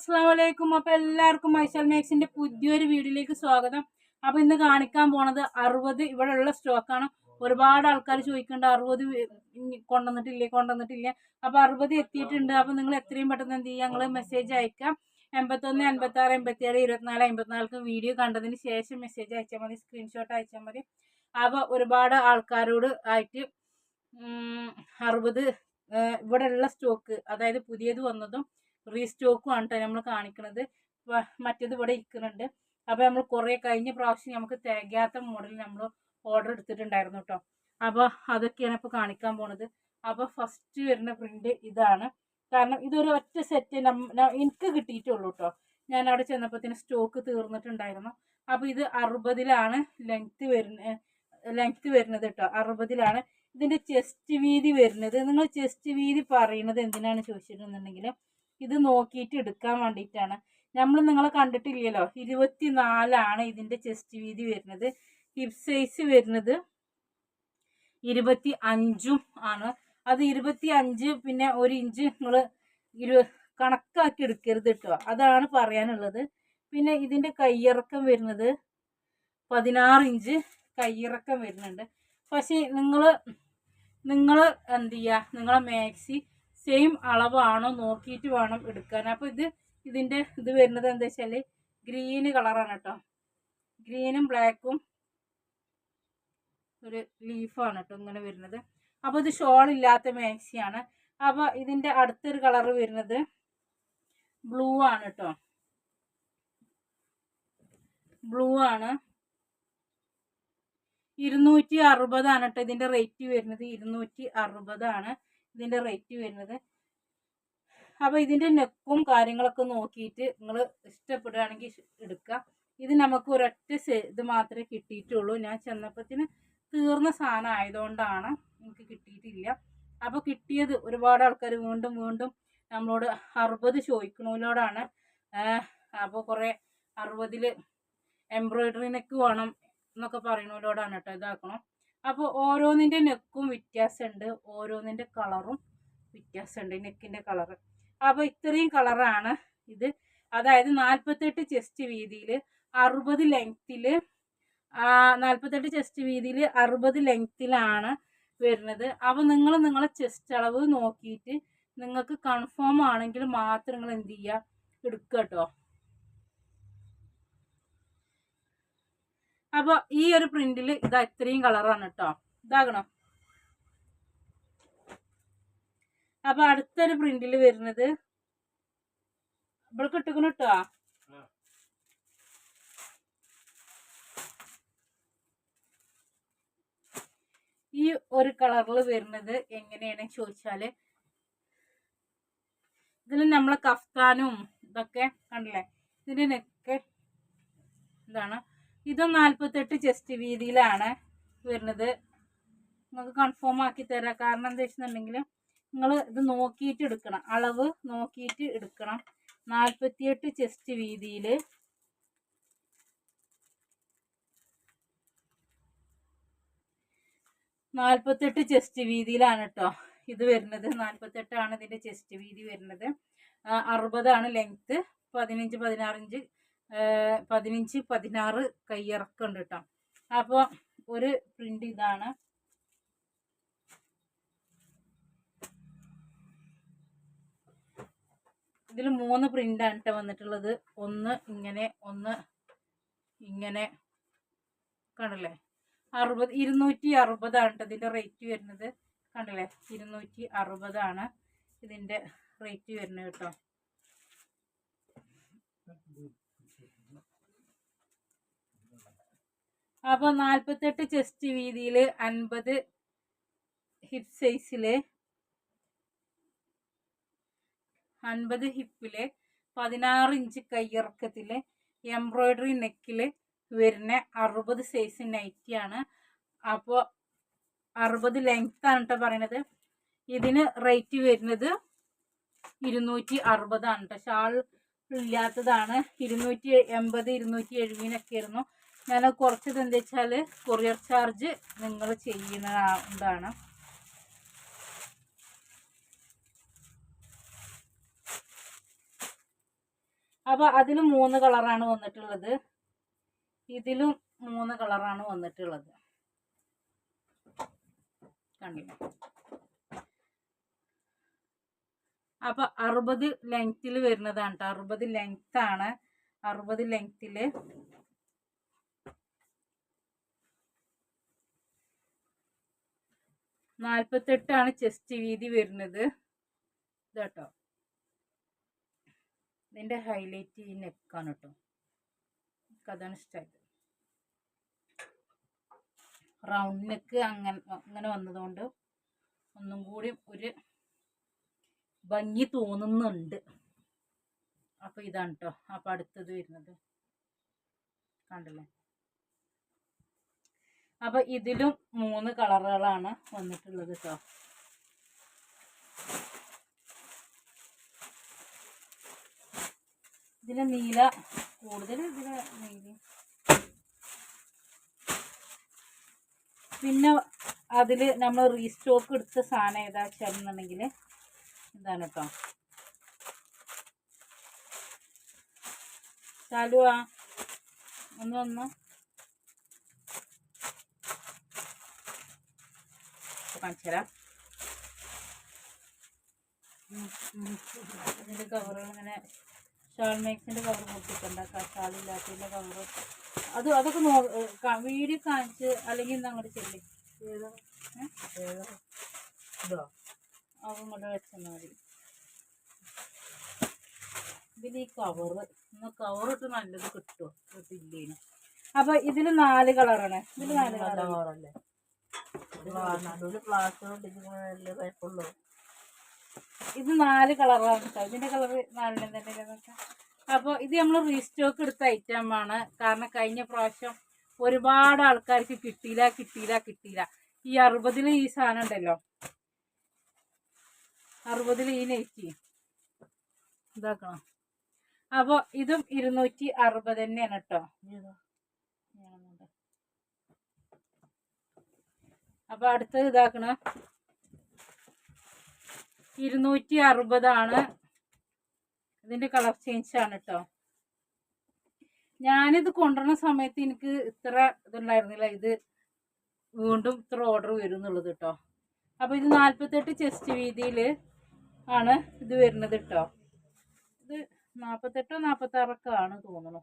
അസ്സാം അപ്പൊ അപ്പോൾ എല്ലാവർക്കും മൈസൽ മേക്സിന്റെ പുതിയൊരു വീഡിയോയിലേക്ക് സ്വാഗതം. അപ്പോൾ ഇന്ന് കാണിക്കാൻ പോണത് അറുപത് ഇവിടെ ഉള്ള സ്റ്റോക്കാണ്. ഒരുപാട് ആൾക്കാർ ചോദിക്കുന്നുണ്ട് അറുപത് കൊണ്ടുവന്നിട്ടില്ലേ കൊണ്ടുവന്നിട്ടില്ല? അപ്പോൾ അറുപത് എത്തിയിട്ടുണ്ട്. അപ്പോൾ നിങ്ങൾ എത്രയും പെട്ടെന്ന് എന്ത് ചെയ്യുക ഞങ്ങൾ മെസ്സേജ് അയക്കാം എൺപത്തൊന്ന് എൺപത്തി ഏഴ് ഇരുപത്തിനാല് അമ്പത്തിനാൽക്ക് വീഡിയോ കണ്ടതിന് ശേഷം മെസ്സേജ് അയച്ചാൽ മതി സ്ക്രീൻഷോട്ട് അയച്ചാൽ മതി. അപ്പോൾ ഒരുപാട് ആൾക്കാരോട് ആയിട്ട് അറുപത് ഏഹ്, ഇവിടെ ഉള്ള സ്റ്റോക്ക് അതായത് പുതിയത് വന്നതും റീസ്റ്റോക്കും ആണ് കേട്ടോ നമ്മൾ കാണിക്കുന്നത് മറ്റേത് ഇവിടെ ഇരിക്കുന്നുണ്ട്. അപ്പോൾ നമ്മൾ കുറേ കഴിഞ്ഞ പ്രാവശ്യം നമുക്ക് തികയാത്ത മോഡൽ നമ്മൾ ഓർഡർ എടുത്തിട്ടുണ്ടായിരുന്നു കേട്ടോ അപ്പോൾ അതൊക്കെയാണ് ഇപ്പോൾ കാണിക്കാൻ പോണത്. അപ്പോൾ ഫസ്റ്റ് വരുന്ന പ്രിന്റ് ഇതാണ്. കാരണം ഇതൊരു ഒറ്റ സെറ്റ് എനിക്ക് കിട്ടിയിട്ടുള്ളൂ കേട്ടോ ഞാൻ അവിടെ ചെന്നപ്പോഴത്തേന് സ്റ്റോക്ക് തീർന്നിട്ടുണ്ടായിരുന്നു. അപ്പോൾ ഇത് അറുപതിലാണ് ലെങ്ത്ത് വരുന്ന ലെങ്ത്ത് വരുന്നത് കേട്ടോ അറുപതിലാണ്. ഇതിന്റെ ചെസ്റ്റ് വീതി വരുന്നത്. നിങ്ങൾ ചെസ്റ്റ് വീതി പറയുന്നത് എന്തിനാണ് ചോദിച്ചിട്ടുണ്ടെങ്കിൽ ഇത് നോക്കിയിട്ട് എടുക്കാൻ വേണ്ടിയിട്ടാണ് നമ്മൾ നിങ്ങളെ കണ്ടിട്ടില്ലല്ലോ ഇരുപത്തി നാലാണ് ഇതിന്റെ ചെസ്റ്റ് വീതി വരുന്നത്. ഹിപ് സൈസ് വരുന്നത് ഇരുപത്തി അഞ്ചും ആണ്. അത് ഇരുപത്തി അഞ്ച് പിന്നെ ഒരു ഇഞ്ച് നിങ്ങൾ ഇരു കണക്കാക്കി എടുക്കരുത് കേട്ടോ. അതാണ് പറയാനുള്ളത്. പിന്നെ ഇതിന്റെ കയ്യിറക്കം വരുന്നത് പതിനാറ് ഇഞ്ച് കയ്യിറക്കം വരുന്നുണ്ട്. പക്ഷേ നിങ്ങൾ നിങ്ങൾ എന്ത് ചെയ്യുക നിങ്ങളെ മാക്സി സെയിം അളവാണോ നോക്കിയിട്ട് വേണം എടുക്കാൻ. അപ്പോൾ ഇത് ഇതിന്റെ ഇത് വരുന്നത് എന്താ വെച്ചാൽ ഗ്രീന് കളറാണ് കേട്ടോ. ഗ്രീനും ബ്ലാക്കും ഒരു ലീഫാണ് കേട്ടോ ഇങ്ങനെ വരുന്നത്. അപ്പോൾ ഇത് ഷോൾ ഇല്ലാത്ത മാക്സിയാണ് അപ്പോൾ ഇതിന്റെ അടുത്തൊരു കളർ വരുന്നത് ബ്ലൂ ആണ് കേട്ടോ. ബ്ലൂ ആണ്. ഇരുന്നൂറ്റി അറുപതാണ് കേട്ടോ ഇതിന്റെ റേറ്റ് വരുന്നത്. ഇരുന്നൂറ്റി അറുപതാണ് ഇതിന്റെ റേറ്റ് വരുന്നത്. അപ്പോൾ ഇതിന്റെ നെക്കും കാര്യങ്ങളൊക്കെ നോക്കിയിട്ട് നിങ്ങൾ ഇഷ്ടപ്പെടുകയാണെങ്കിൽ എടുക്കുക. ഇത് നമുക്ക് ഒരൊറ്റ ഇത് മാത്രമേ കിട്ടിയിട്ടുള്ളൂ. ഞാൻ ചെന്നപ്പത്തിന് തീർന്ന സാധനം ആയതുകൊണ്ടാണ് എനിക്ക് കിട്ടിയിട്ടില്ല. അപ്പോൾ കിട്ടിയത് ഒരുപാട് ആൾക്കാർ വീണ്ടും വീണ്ടും നമ്മളോട് അറുപത് ചോദിക്കണോലോടാണ്. അപ്പോൾ കുറേ അറുപതിൽ എംബ്രോയിഡറി നെക്ക് വേണം എന്നൊക്കെ പറയണോലോടാണ് കേട്ടോ ഇതാക്കണം അപ്പോൾ ഓരോന്നിന്റെ നെക്കും വ്യത്യാസമുണ്ട്. ഓരോന്നിന്റെ കളറും വ്യത്യാസമുണ്ട് നെക്കിന്റെ കളറ്. അപ്പോൾ ഇത്രയും കളറാണ് ഇത്. അതായത് നാൽപ്പത്തെട്ട് ചെസ്റ്റ് വീതിയിൽ അറുപത് ലെങ്ത്തിൽ നാൽപ്പത്തെട്ട് ചെസ്റ്റ് വീതിയിൽ അറുപത് ലെങ്ത്തിലാണ് വരുന്നത്. അപ്പോൾ നിങ്ങൾ നിങ്ങളെ ചെസ്റ്റ് അളവ് നോക്കിയിട്ട് നിങ്ങൾക്ക് കൺഫേം ആണെങ്കിൽ മാത്രം നിങ്ങൾ എന്ത് ചെയ്യുക? എടുക്കുക കേട്ടോ. അപ്പോൾ ഈ ഒരു പ്രിന്റിൽ ഇതാ ഇത്രയും കളറാണ് കേട്ടോ ഇതാകണം. അപ്പൊ അടുത്തൊരു പ്രിന്റിൽ വരുന്നത് ഇവിടെ കിട്ടുകണ കേട്ടോ ഈ ഒരു കളറിൽ വരുന്നത് എങ്ങനെയാണ് ചോദിച്ചാൽ ഇതിൽ നമ്മളെ കഫ്താനും ഇതൊക്കെ കണ്ടില്ലേ? ഇതിനൊക്കെ നെക്ക് ഇതാണ് ഇത് നാൽപ്പത്തെട്ട് ചെസ്റ്റ് വീതിയിലാണ് വരുന്നത്. നിങ്ങൾക്ക് കൺഫേം ആക്കി തരാം. കാരണം എന്താ വെച്ചിട്ടുണ്ടെങ്കിൽ നിങ്ങൾ ഇത് നോക്കിയിട്ട് എടുക്കണം. അളവ് നോക്കിയിട്ട് എടുക്കണം. നാൽപ്പത്തിയെട്ട് ചെസ്റ്റ് വീതിയിൽ. നാൽപ്പത്തെട്ട് ചെസ്റ്റ് വീതിയിലാണ് കേട്ടോ ഇത് വരുന്നത്. നാൽപ്പത്തെട്ടാണ് ഇതിന്റെ ചെസ്റ്റ് വീതി വരുന്നത്. അറുപതാണ് ലെങ്ത്ത് പതിനഞ്ച് പതിനാറ് ഇഞ്ച് പതിനഞ്ച് പതിനാറ് കയ്യിറക്കുണ്ട് കേട്ടോ അപ്പോൾ ഒരു പ്രിന്റ് ഇതാണ്. ഇതിൽ മൂന്ന് പ്രിന്റാണ് കേട്ടോ വന്നിട്ടുള്ളത്. ഒന്ന് ഇങ്ങനെ ഒന്ന് ഇങ്ങനെ. കണ്ടല്ലേ? അറുപത് ഇരുന്നൂറ്റി അറുപതാണ് കേട്ടോ ഇതിന്റെ റേറ്റ് വരുന്നത്. കണ്ടില്ലേ? ഇരുന്നൂറ്റി അറുപതാണ് ഇതിന്റെ റേറ്റ് വരുന്നത് കേട്ടോ അപ്പോൾ നാൽപ്പത്തെട്ട് ചെസ്റ്റ് വീതിയിൽ അൻപത് ഹിപ്പ് സൈസിൽ അൻപത് ഹിപ്പിൽ പതിനാറ് ഇഞ്ച് കയ്യിറക്കത്തിൽ എംബ്രോയ്ഡറി നെക്കിൽ വരുന്ന അറുപത് സൈസ് നൈറ്റിയാണ് അപ്പോൾ അറുപത് ലെങ്ത്താണ് കേട്ടോ പറയണത്. ഇതിന് റേറ്റ് വരുന്നത് ഇരുന്നൂറ്റി അറുപതാണ് കേട്ടോ ഷാൾ ഇല്ലാത്തതാണ്. ഇരുന്നൂറ്റി എൺപത് ഇരുന്നൂറ്റി എഴുപതിനൊക്കെ ആയിരുന്നു. ഞാൻ കുറച്ചത് എന്താ വെച്ചാൽ കൊറിയർ ചാർജ് നിങ്ങൾ ചെയ്യുന്നതാണ് അപ്പോൾ അതിലും മൂന്ന് കളറാണ് വന്നിട്ടുള്ളത്. ഇതിലും മൂന്ന് കളറാണ് വന്നിട്ടുള്ളത്. കണ്ടില്ല അപ്പൊ അറുപത് ലെങ്ത്തിൽ വരുന്നതാണ് കേട്ടോ അറുപത് ലെങ്ത് ആണ്. അറുപത് ലെങ്ത്തിൽ നാൽപ്പത്തെട്ടാണ് ചെസ്റ്റ് വീതി വരുന്നത്. ഇതാട്ടോ. ഇതിന്റെ ഹൈലൈറ്റ് ഈ നെക്കാണ് കേട്ടോ അതാണ് ഇഷ്ടമായത്. റൗണ്ട് നെക്ക് അങ്ങനെ അങ്ങനെ വന്നതുകൊണ്ട് ഒന്നും കൂടി ഒരു ഭംഗി തോന്നുന്നുണ്ട്. അപ്പൊ ഇതാണ് കേട്ടോ അപ്പൊ അടുത്തത് വരുന്നത്. കണ്ടല്ലേ? അപ്പൊ ഇതിലും മൂന്ന് കളറുകളാണ് വന്നിട്ടുള്ളത് കേട്ടോ ഇതിന് നീല കൂടുതൽ ഇതിന് നീല പിന്നെ അതിൽ നമ്മൾ റീസ്റ്റോക്ക് എടുത്ത സാധനം ഏതാ വെച്ചാണെന്നുണ്ടെങ്കിൽ ഇതാണ് കേട്ടോ ചാലുവാ. ഒന്ന് വന്നോ. കാണിച്ചു തരാം. ഇതിന്റെ കവറ് ഇങ്ങനെ ഷാൾ മേക്സിന്റെ കവർ പൊട്ടിട്ടുണ്ടാക്കാം ഷാളില്ലാത്തതിന്റെ കവറ് അത് അതൊക്കെ നോ വീഡിയോ കാണിച്ച് അല്ലെങ്കിൽ ഇന്ന് അങ്ങോട്ട് ചെല്ലി. ഇതോ? അത് ഇങ്ങോട്ട് വെച്ചാൽ മതി. ഇതിന് ഈ കവറ് ഒന്ന് കവറിട്ട് നല്ലത് കിട്ടുമോ കിട്ടില്ലേനു. അപ്പൊ ഇതിൽ നാല് കളറാണ് ഇതിൽ നാല് കളറല്ലേ ഇത് നാല് കളറാണ് ഇതിന്റെ കളർ നാലിനും തന്നെ അപ്പോൾ ഇത് നമ്മൾ റീസ്റ്റോക്ക് എടുത്ത ഐറ്റം ആണ്. കാരണം കഴിഞ്ഞ പ്രാവശ്യം ഒരുപാട് ആൾക്കാർക്ക് കിട്ടിയില്ല കിട്ടിയില്ല കിട്ടിയില്ല. ഈ അറുപതിൽ ഈ സാധനം ഉണ്ടല്ലോ. അറുപതിൽ ഈ നെയ്റ്റി ഇതാക്കണം. അപ്പോൾ ഇതും ഇരുന്നൂറ്റി അറുപത് തന്നെയാണ് കേട്ടോ ഇതോ അപ്പൊ അടുത്തത് ഇതാക്കണം ഇരുന്നൂറ്റി അറുപതാണ്. ഇതിന്റെ കളർ ചേഞ്ച് ആണ് കേട്ടോ ഞാനിത് കൊണ്ടുവരുന്ന സമയത്ത് എനിക്ക് ഇത്ര ഇതുണ്ടായിരുന്നില്ല. ഇത് വീണ്ടും ഇത്ര ഓർഡർ വരും എന്നുള്ളത് കേട്ടോ അപ്പൊ ഇത് നാല്പത്തെട്ട് ചെസ്റ്റ് വീതിയിൽ ആണ് ഇത് വരുന്നത് കേട്ടോ ഇത് നാൽപ്പത്തെട്ടോ നാൽപ്പത്താറൊക്കെ ആണ് തോന്നുന്നു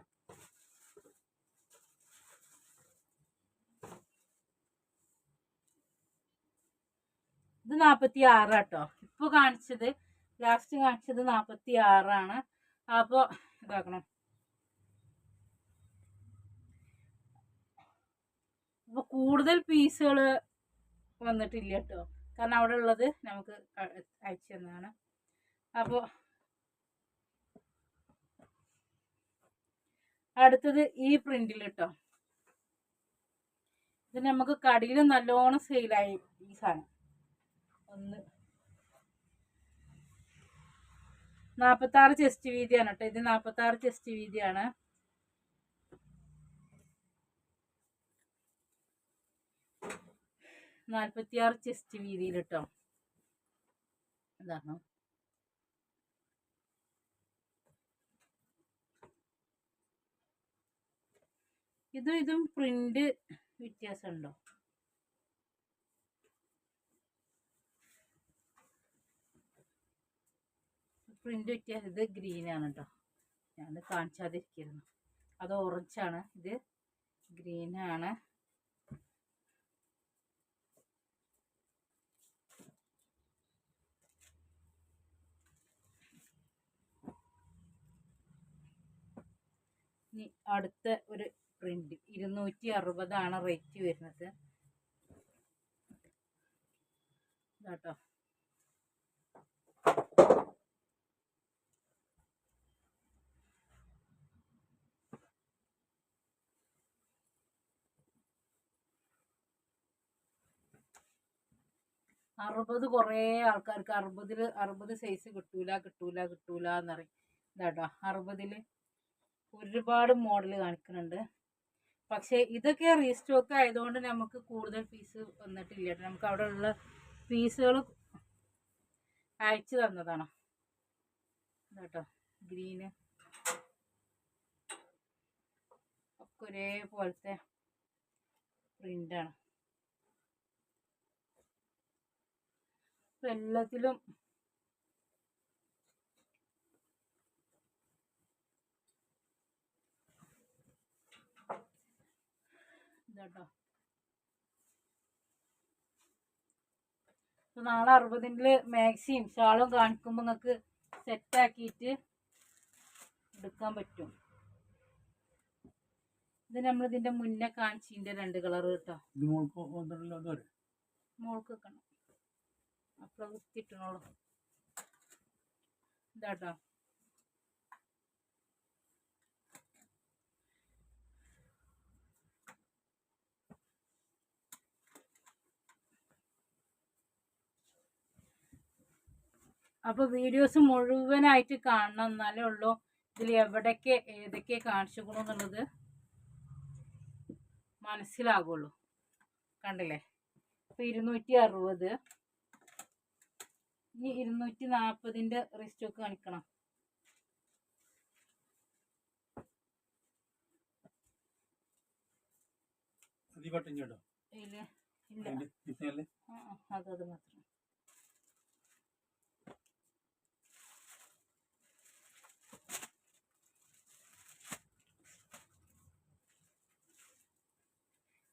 ഇത് നാൽപ്പത്തി ആറാട്ടോ ഇപ്പോൾ കാണിച്ചത് ലാസ്റ്റ് കാണിച്ചത് നാൽപ്പത്തി ആറാണ് അപ്പോൾ ഇതാക്കണം. അപ്പോൾ കൂടുതൽ പീസുകൾ വന്നിട്ടില്ല കേട്ടോ കാരണം അവിടെ ഉള്ളത് നമുക്ക് അയച്ചു തന്നതാണ്. അപ്പോൾ അടുത്തത് ഈ പ്രിന്റിൽ കേട്ടോ ഇത് നമുക്ക് കടയിൽ നല്ലോണം സെയിലായി ഈ സാധനം. ഒന്ന്. നാൽപ്പത്താറ് ചെസ്റ്റ് വീതിയാണ് കേട്ടോ ഇത് നാൽപ്പത്താറ് ചെസ്റ്റ് വീതിയാണ്. നാൽപ്പത്തിയാറ് ചെസ്റ്റ് വീതിയിൽ കേട്ടോ എന്താണോ ഇതും ഇതും പ്രിന്റ് വ്യത്യാസമുണ്ടോ? പ്രിന്റ് വ്യത്യാസം ഇത് ഗ്രീൻ ആണ് കേട്ടോ ഞാൻ കാണിച്ചാതിരിക്കുന്നു. അത് ഓറഞ്ച് ആണ്. ഇത് ഗ്രീനാണ് ഇനി അടുത്ത ഒരു പ്രിന്റ് ഇരുന്നൂറ്റി അറുപതാണ് റേറ്റ് വരുന്നത്. ഇതാട്ടോ. അറുപത് കുറേ ആൾക്കാർക്ക് അറുപതിൽ അറുപത് സൈസ് കിട്ടൂല കിട്ടൂല കിട്ടൂല എന്നറിയും. ഇതാട്ടോ അറുപതിൽ ഒരുപാട് മോഡൽ കാണിക്കുന്നുണ്ട്. പക്ഷേ ഇതൊക്കെ റീസ്റ്റോക്ക് ആയതുകൊണ്ട് നമുക്ക് കൂടുതൽ പീസ് വന്നിട്ടില്ല കേട്ടോ നമുക്ക് അവിടെ ഉള്ള പീസുകൾ അയച്ചു തന്നതാണ്. ഇതാട്ടോ ഗ്രീന് ഒക്കെ ഒരേപോലത്തെ പ്രിന്റാണ് എല്ലാത്തിലും ഇതാട്ടോ. നാളെ അറുപതിന്റെ മാക്സിയും ഷാളും കാണിക്കുമ്പോൾ നിങ്ങൾക്ക് സെറ്റാക്കിയിട്ട് എടുക്കാൻ പറ്റും. ഇത് നമ്മൾ ഇതിന്റെ മുന്നേ കാണിച്ചിന്റെ രണ്ട് കളർ കേട്ടോ. മോൾക്ക് മോൾക്ക് വെക്കണം. അപ്പൊ കുത്തിട്ടണോളൂ ഇതാട്ടോ. അപ്പൊ വീഡിയോസ് മുഴുവനായിട്ട് കാണണം എന്നാലേ ഉള്ളൂ. ഇതിൽ എവിടൊക്കെ ഏതൊക്കെ കാണിച്ചുക്കണു എന്നുള്ളത് മനസ്സിലാകുള്ളൂ കണ്ടില്ലേ? അപ്പൊ ഇരുന്നൂറ്റി അറുപത്. ഇനി ഇരുന്നൂറ്റി നാൽപ്പതിന്റെ റിസ്റ്റോക്ക് കാണിക്കണം. ഇല്ല ഇല്ല. അത് അത് മാത്രം.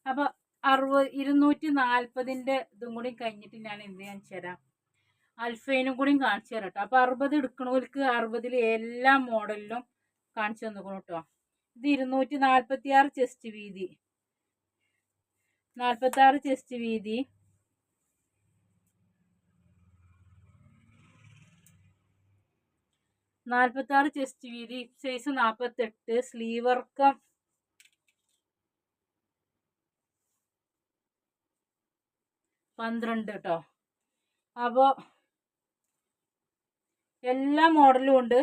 അപ്പൊ അറുപത് ഇരുന്നൂറ്റി നാൽപ്പതിന്റെ ഇതും കൂടി കഴിഞ്ഞിട്ട് ഞാൻ എന്ത് ചെയ്യാൻ തരാം അൽഫൈനും കൂടിയും കാണിച്ചു തരാം കേട്ടോ അപ്പോൾ അറുപത് എടുക്കണവർക്ക് അറുപതിൽ എല്ലാ മോഡലിലും കാണിച്ചു തന്നിക്കണം കേട്ടോ ഇത് ഇരുന്നൂറ്റി നാൽപ്പത്തി ആറ് ചെസ്റ്റ് വീതി. നാൽപ്പത്തി ആറ് ചെസ്റ്റ് വീതി. നാൽപ്പത്തി ആറ് ചെസ്റ്റ് വീതി സൈസ് നാൽപ്പത്തെട്ട് സ്ലീവ് വർക്കം. പന്ത്രണ്ട് കേട്ടോ അപ്പോൾ എല്ലാ മോഡലും ഉണ്ട്.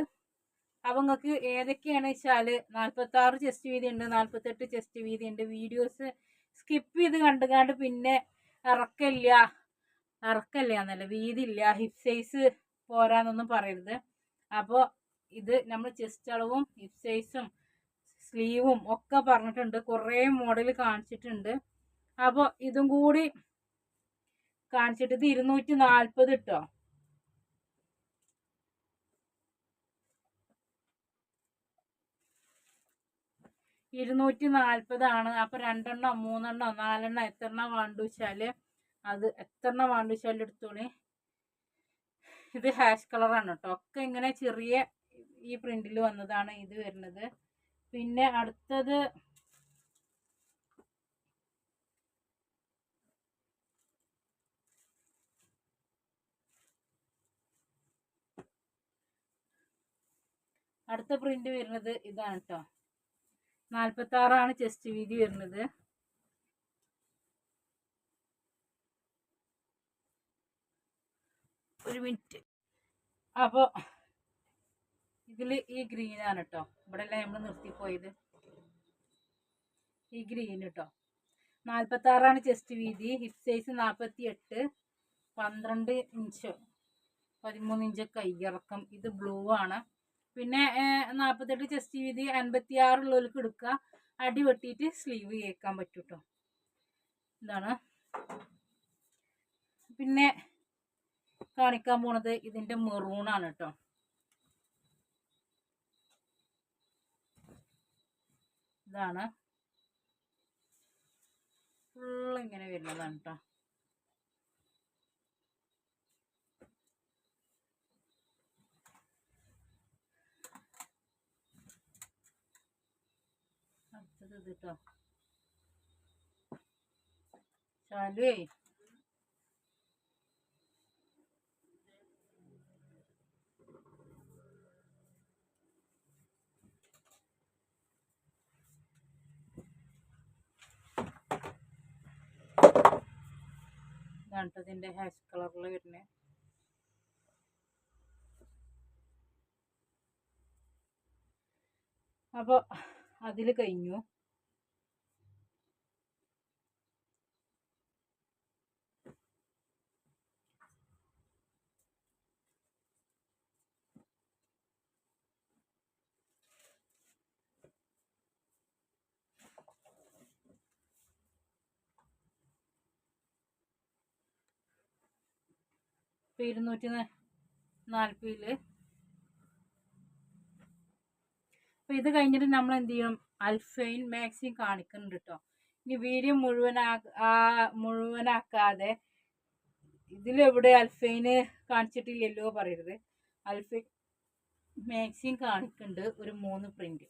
അപ്പോൾ നിങ്ങൾക്ക് ഏതൊക്കെയാണ് വെച്ചാൽ നാൽപ്പത്തി ആറ് ചെസ്റ്റ് വീതി ഉണ്ട് നാൽപ്പത്തെട്ട് ചെസ്റ്റ് വീതി ഉണ്ട്. വീഡിയോസ് സ്കിപ്പ് ചെയ്ത് കണ്ടുകാണ്ട് കണ്ട് പിന്നെ ഇറക്കില്ല ഇറക്കല്ല എന്നല്ല വീതി ഇല്ല ഹിപ്പ് സൈസ് പോരാന്നൊന്നും പറയരുത്. അപ്പോൾ ഇത് നമ്മൾ ചെസ്റ്റ് അളവും ഹിപ് സൈസും സ്ലീവും ഒക്കെ പറഞ്ഞിട്ടുണ്ട്. കുറേ മോഡൽ കാണിച്ചിട്ടുണ്ട്. അപ്പോൾ ഇതും കൂടി കാണിച്ചിട്ട് ഇത് ഇരുന്നൂറ്റി നാൽപ്പത് കിട്ടോ ഇരുന്നൂറ്റി നാൽപ്പതാണ് അപ്പോൾ രണ്ടെണ്ണോ മൂന്നെണ്ണോ നാലെണ്ണോ എത്രണ്ണ വേണ്ട വെച്ചാൽ അത് എത്രണ്ണ വേണ്ട വെച്ചാൽ എടുത്തോളി. ഇത് ഹാഷ് കളറാണ് കേട്ടോ ഒക്കെ ഇങ്ങനെ ചെറിയ ഈ പ്രിന്റിൽ വന്നതാണ് ഇത് വരുന്നത്. പിന്നെ അടുത്തത് അടുത്ത പ്രിന്റ് വരുന്നത് ഇതാണ് കേട്ടോ നാൽപ്പത്തി ആറാണ് ചെസ്റ്റ് വീതി വരുന്നത്. ഒരു മിനിറ്റ്. അപ്പോൾ ഇതിൽ ഈ ഗ്രീനാണ് കേട്ടോ ഇവിടെ അല്ലേ നമ്മൾ നിർത്തിപ്പോയത്? ഈ ഗ്രീൻ കേട്ടോ നാൽപ്പത്തി ആറാണ് ചെസ്റ്റ് വീതി. ഹിപ് സൈസ് നാൽപ്പത്തി എട്ട് പന്ത്രണ്ട് ഇഞ്ച്. പതിമൂന്ന് ഇഞ്ച് കൈയിറക്കം ഇത് ബ്ലൂ ആണ്. പിന്നെ നാൽപ്പത്തെട്ട് ചെസ്റ്റ് വീതി അൻപത്തി ആറുള്ളവർക്ക് എടുക്കുക. അടി വെട്ടിയിട്ട് സ്ലീവ് കേൾക്കാൻ പറ്റും കേട്ടോ ഇതാണ്. പിന്നെ കാണിക്കാൻ പോണത് ഇതിന്റെ മെറൂണാണ് കേട്ടോ ഇതാണ്. ഫുള്ള് ഇങ്ങനെ വരുന്നതാണ് കേട്ടോ അടുത്തത് ഇത് കേട്ടോ ശാലുവേ ഇതാണ് ട്ടോ ഇതിന്റെ ഹാഷ് കളറിൽ വരുന്നത് അപ്പോൾ അതിൽ കഴിഞ്ഞു. ഇപ്പം ഇരുന്നൂറ്റി നാൽപ്പതിൽ അപ്പം ഇത് കഴിഞ്ഞിട്ട് നമ്മൾ എന്ത് ചെയ്യണം അൽഫൈൻ മാക്സിം കാണിക്കുന്നുണ്ട് കേട്ടോ ഇനി വീഡിയോ മുഴുവനാ മുഴുവനാക്കാതെ ഇതിലെവിടെ അൽഫൈന് കാണിച്ചിട്ടില്ലല്ലോ പറയരുത്. അൽഫൈൻ മാക്സിം കാണിക്കുന്നുണ്ട് ഒരു മൂന്ന് പ്രിന്റ്.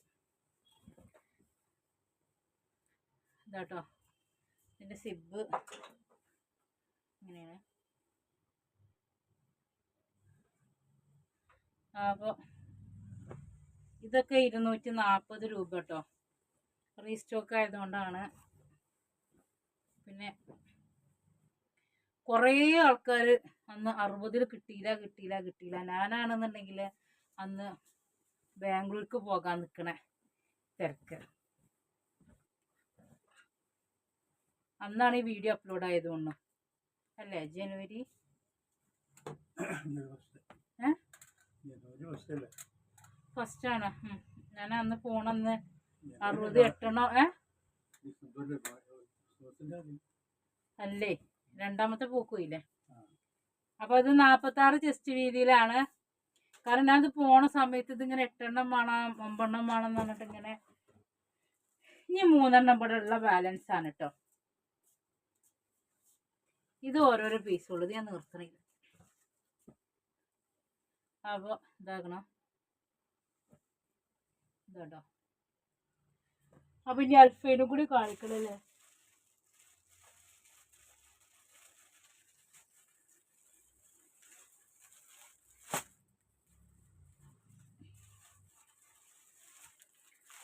ഇതാട്ടോ ഇതിന്റെ സിബ് ഇങ്ങനെയാണ്. അപ്പോൾ ഇതൊക്കെ ഇരുന്നൂറ്റി നാൽപ്പത് രൂപ കേട്ടോ. റീസ്റ്റോക്ക് ആയതുകൊണ്ടാണ്. പിന്നെ കുറേ ആൾക്കാർ അന്ന് അറുപതിൽ കിട്ടിയില്ല കിട്ടിയില്ല കിട്ടിയില്ല. ഞാനാണെന്നുണ്ടെങ്കിൽ അന്ന് ബാംഗ്ലൂർക്ക് പോകാൻ നിൽക്കണേ തിരക്ക്. അന്നാണ് ഈ വീഡിയോ അപ്ലോഡ് ആയതുകൊണ്ട് അല്ലേ ജനുവരി ജനുവരി ഫസ്റ്റ് ഏ? ജനുവരി ഫസ്റ്റ് ആണ് ഞാൻ അന്ന് പോണന്ന് അറുപത് ഏ? അന്ന് അല്ലേ? രണ്ടാമത്തെ പോക്കുമില്ലേ. അപ്പൊ അത് നാപ്പത്തി ആറ് ചെസ്റ്റ് വീതിയിലാണ്. കാരണം ഞാനത് പോണ സമയത്ത് ഇതിങ്ങനെ എട്ടെണ്ണം വേണം ഒമ്പെണ്ണം വേണം എന്ന് പറഞ്ഞിട്ട് ഇങ്ങനെ ഇനി മൂന്നെണ്ണം ഇവിടെ ഉള്ള ബാലൻസ് ആണ് കേട്ടോ ഇത് ഓരോരോ പീസുള്ളത് ഞാൻ നിർത്തണില്ല. അപ്പോൾ ഇതാക്കണം. ഇതാട്ടോ. അപ്പൊ ഇനി അൽഫൈനും കൂടി കാണിക്കണല്ലേ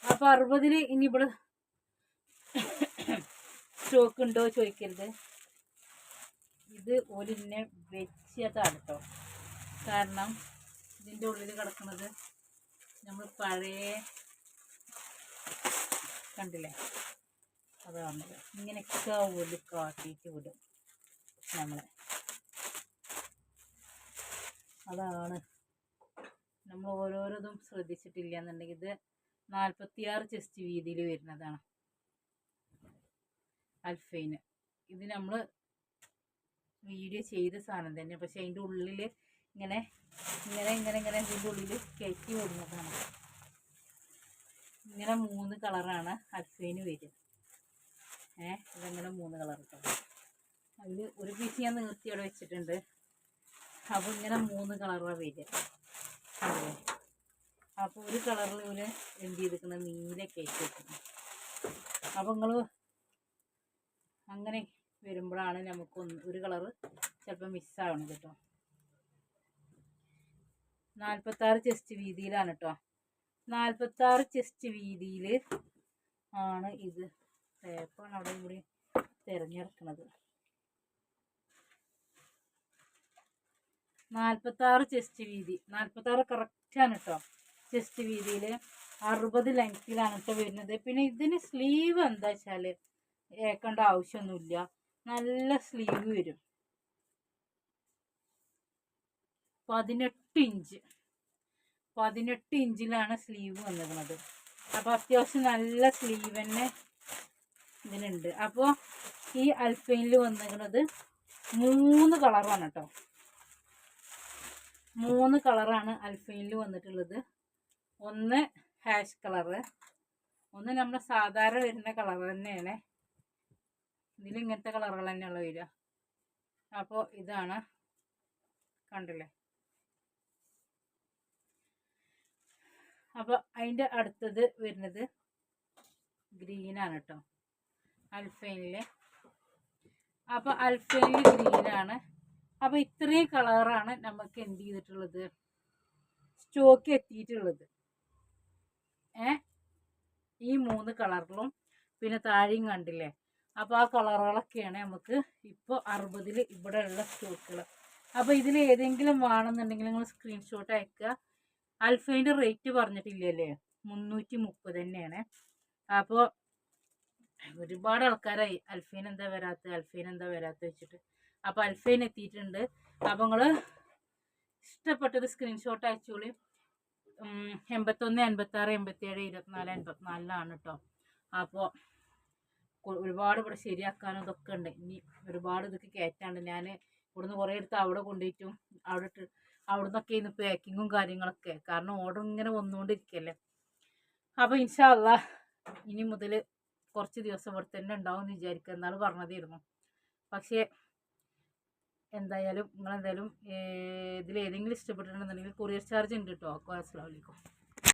അപ്പൊ അറുപതിന് ഇനി ഇവിടെ സ്റ്റോക്ക് ഉണ്ടോ ചോദിക്കരുത്. ഇത് ഒരു വെച്ചതാണ് കേട്ടോ കാരണം ഇതിന്റെ ഉള്ളിൽ കിടക്കുന്നത് നമ്മൾ പഴയ കണ്ടില്ലേ? അതാണ് ഇങ്ങനെയൊക്കെ ഒലുക്കാക്കിയിട്ട് വിടും നമ്മളെ. അതാണ് നമ്മൾ ഓരോരോതും ശ്രദ്ധിച്ചിട്ടില്ല എന്നുണ്ടെങ്കിൽ ഇത് നാൽപ്പത്തിയാറ് ചെസ്റ്റ് വീതിയിൽ വരുന്നതാണ്. അൽഫൈന്. ഇത് നമ്മൾ വീഡിയോ ചെയ്ത സാധനം തന്നെ. പക്ഷെ അതിന്റെ ഉള്ളിൽ ഇങ്ങനെ ഇങ്ങനെ ഇങ്ങനെ ഇങ്ങനെ ഇതിന്റെ ഉള്ളിൽ കയറ്റി വിടുന്നതാണ് ഇങ്ങനെ മൂന്ന് കളറാണ് അക്വേന് വരിക. ഏഹ് ഇതങ്ങനെ മൂന്ന് കളർ കേട്ടോ അതിൽ ഒരു പീസ് ഞാൻ നിർത്തി അവിടെ വെച്ചിട്ടുണ്ട്. അപ്പോൾ ഇങ്ങനെ മൂന്ന് കളറാണ് വരിക. അതെ. അപ്പോൾ ഒരു കളറിൽ ഇവർ എന്ത് ചെയ്തിരിക്കുന്നത് നീല കേക്ക് വെക്കുന്നത് അപ്പോൾ നിങ്ങൾ അങ്ങനെ വരുമ്പോഴാണ് നമുക്ക് ഒന്ന് ഒരു കളറ് ചിലപ്പോൾ മിസ്സാവണം കേട്ടോ. നാൽപ്പത്താറ് ചെസ്റ്റ് വീതിയിലാണ് കേട്ടോ നാൽപ്പത്താറ് ചെസ്റ്റ് വീതിയിൽ ആണ് ഇത്. പേപ്പറാണ് അവിടെ കൂടി തിരഞ്ഞെടുക്കുന്നത് നാൽപ്പത്താറ് ചെസ്റ്റ് വീതി. നാൽപ്പത്താറ് കറക്റ്റാണ് കേട്ടോ ചെസ്റ്റ് വീതിയിൽ അറുപത് ലെങ്ത്തിലാണ് കേട്ടോ വരുന്നത്. പിന്നെ ഇതിന് സ്ലീവ് എന്താ വെച്ചാൽ ഏക്കേണ്ട ആവശ്യമൊന്നുമില്ല. നല്ല സ്ലീവ് വരും. പതിനെട്ട് ഇഞ്ച്. പതിനെട്ട് ഇഞ്ചിലാണ് സ്ലീവ് വന്നിരുന്നത് അപ്പോൾ അത്യാവശ്യം നല്ല സ്ലീവ് തന്നെ ഇതിനുണ്ട്. അപ്പോൾ ഈ അൽഫൈനിൽ വന്നിരുന്നത് മൂന്ന് കളറാണ് കേട്ടോ. മൂന്ന് കളറാണ് അൽഫൈനിൽ വന്നിട്ടുള്ളത്. ഒന്ന് ഹാഷ് കളറ്. ഒന്ന് നമ്മൾ സാധാരണ വരുന്ന കളർ തന്നെയാണ്. ഇതിൽ ഇങ്ങനത്തെ കളറുകൾ തന്നെയുള്ള വരിക. അപ്പോൾ ഇതാണ് കണ്ടില്ലേ? അപ്പോൾ അതിന്റെ അടുത്തത് വരുന്നത് ഗ്രീനാണ് കേട്ടോ അൽഫൈനിൽ അപ്പോൾ അൽഫൈനിൽ ഗ്രീനാണ് അപ്പോൾ ഇത്രയും കളറാണ് നമുക്ക് എന്ത് ചെയ്തിട്ടുള്ളത്? സ്റ്റോക്ക് എത്തിയിട്ടുള്ളത്. ഏ? ഈ മൂന്ന് കളറിലും പിന്നെ താഴെയും കണ്ടില്ലേ? അപ്പോൾ ആ കളറുകളൊക്കെയാണ് നമുക്ക് ഇപ്പോൾ അറുപതിൽ ഇവിടെ ഉള്ള സ്റ്റോക്കുകൾ അപ്പോൾ ഇതിൽ ഏതെങ്കിലും വേണമെന്നുണ്ടെങ്കിൽ നിങ്ങൾ സ്ക്രീൻഷോട്ട് അയക്കുക അൽഫൈന്റെ റേറ്റ് പറഞ്ഞിട്ടില്ലല്ലേ? മുന്നൂറ്റി മുപ്പത് തന്നെയാണ്. അപ്പോൾ ഒരുപാട് ആൾക്കാരായി. അൽഫൈൻ എന്താ വരാത്ത? അൽഫൈൻ എന്താ വരാത്ത വെച്ചിട്ട്. അപ്പോൾ അൽഫൈൻ എത്തിയിട്ടുണ്ട്. അപ്പോൾ നിങ്ങൾ ഇഷ്ടപ്പെട്ടത് സ്ക്രീൻഷോട്ട് അയച്ചോളി. എൺപത്തൊന്ന് എൺപത്താറ് എൺപത്തേഴ് ഇരുപത്തിനാല് എൺപത്തിനാലിലാണ് കേട്ടോ അപ്പോൾ ഒരുപാട് ഇവിടെ ശരിയാക്കാനും ഇതൊക്കെ ഉണ്ട്. ഇനി ഒരുപാട് ഇതൊക്കെ കയറ്റാണ്ട് ഞാൻ ഇവിടുന്ന് കുറേ എടുത്ത് അവിടെ കൊണ്ടുപോയിട്ടും അവിടെ ഒക്കെ ഇന്ന് പാക്കിങ്ങും കാര്യങ്ങളൊക്കെ. കാരണം ഓർഡർ ഇങ്ങനെ വന്നുകൊണ്ടിരിക്കുകയല്ലേ അപ്പോൾ ഇൻഷാല്ല ഇനി മുതൽ കുറച്ച് ദിവസം ഇവിടെ തന്നെ ഉണ്ടാവും എന്ന് വിചാരിക്കുക എന്നാൽ പറഞ്ഞതായിരുന്നു. പക്ഷേ എന്തായാലും നിങ്ങളെന്തായാലും ഇതിൽ ഏതെങ്കിലും ഇഷ്ടപ്പെട്ടിട്ടുണ്ടെന്നുണ്ടെങ്കിൽ കൊറിയർ ചാർജ് ഉണ്ട് കേട്ടോ അസ്സലാമു അലൈക്കും.